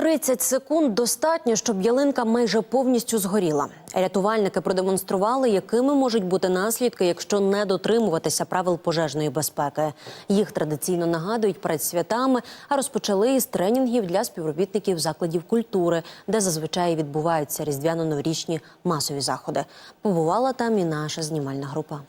30 секунд достатньо, щоб ялинка майже повністю згоріла. Рятувальники продемонстрували, якими можуть бути наслідки, якщо не дотримуватися правил пожежної безпеки. Їх традиційно нагадують перед святами, а розпочали із тренінгів для співробітників закладів культури, де зазвичай відбуваються різдвяно-новорічні масові заходи. Побувала там і наша знімальна група.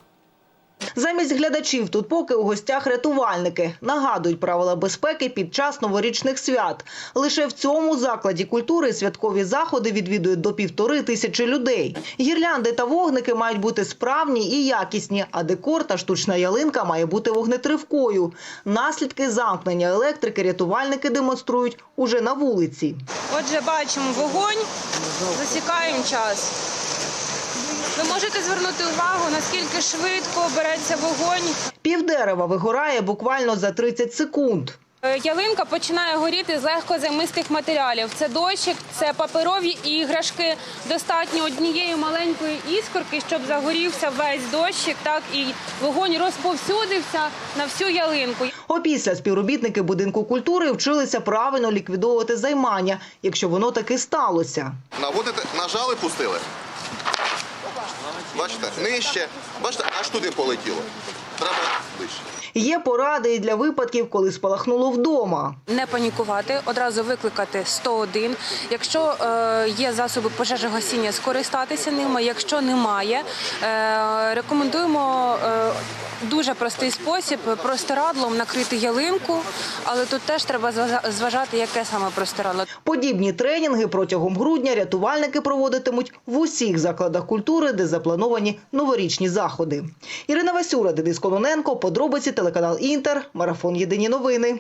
Замість глядачів тут поки у гостях рятувальники нагадують правила безпеки під час новорічних свят. Лише в цьому закладі культури святкові заходи відвідують до півтори тисячі людей. Гірлянди та вогники мають бути справні і якісні, а декор та штучна ялинка має бути вогнетривкою. Наслідки замкнення електрики рятувальники демонструють уже на вулиці. Отже, бачимо вогонь, засікаємо час. Ви можете звернути увагу, наскільки швидко береться вогонь. Півдерева вигорає буквально за 30 секунд. Е, Ялинка починає горіти з легкозаймистих матеріалів. Це дощик, це паперові іграшки. Достатньо однієї маленької іскорки, щоб загорівся весь дощик, так і вогонь розповсюдився на всю ялинку. Опісля співробітники будинку культури вчилися правильно ліквідовувати займання, якщо воно таки сталося. Наводите, нажали, пустили. Бачите, нижче. Бачите, аж туди полетіло. Треба ближче. Є поради і для випадків, коли спалахнуло вдома. Не панікувати, одразу викликати 101. Якщо е, є засоби пожежогасіння, скористатися ними. Якщо немає, е, рекомендуємо е, дуже простий спосіб простирадлом накрити ялинку, але тут теж треба зважати, яке саме простирадло. Подібні тренінги протягом грудня рятувальники проводитимуть в усіх закладах культури, де заплановані новорічні заходи. Ірина Васюра, Денис Кононенко, подробиці телеканал Інтер, марафон Єдині новини.